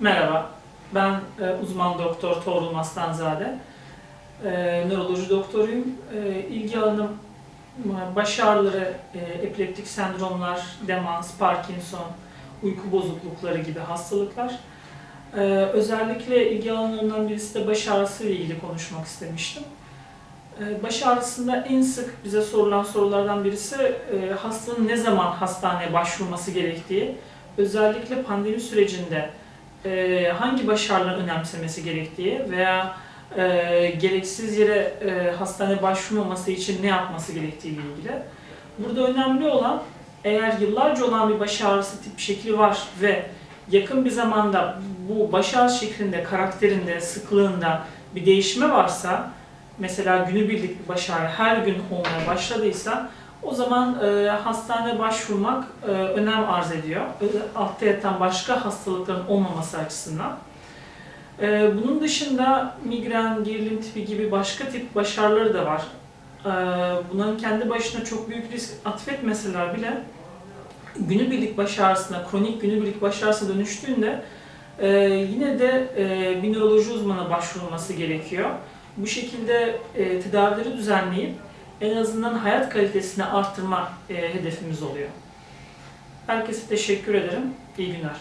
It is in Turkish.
Merhaba, ben e, uzman doktor Tuğrul Mastanzade. E, nöroloji doktoruyum. E, ilgi alanım e, baş ağrıları, e, epileptik sendromlar, demans, Parkinson, uyku bozuklukları gibi hastalıklar. E, özellikle ilgi alanlarından birisi de baş ağrısı ile ilgili konuşmak istemiştim. E, baş ağrısında en sık bize sorulan sorulardan birisi e, hastanın ne zaman hastaneye başvurması gerektiği. Özellikle pandemi sürecinde e, hangi başarıları önemsemesi gerektiği veya e, gereksiz yere e, hastane başvurmaması için ne yapması gerektiği ile ilgili. Burada önemli olan eğer yıllarca olan bir baş ağrısı tip şekli var ve yakın bir zamanda bu baş ağrısı şeklinde, karakterinde, sıklığında bir değişme varsa mesela günübirlik bir baş ağrı her gün olmaya başladıysa o zaman e, hastaneye başvurmak e, önem arz ediyor. E, altta yatan başka hastalıkların olmaması açısından. E, bunun dışında migren, gerilim tipi gibi başka tip baş ağrıları da var. E, bunların kendi başına çok büyük risk atfetmeseler bile günübirlik baş ağrısına, kronik günübirlik baş ağrısına dönüştüğünde e, yine de e, bir nöroloji uzmanına başvurulması gerekiyor. Bu şekilde e, tedavileri düzenleyip en azından hayat kalitesini arttırma e, hedefimiz oluyor. Herkese teşekkür ederim. İyi günler.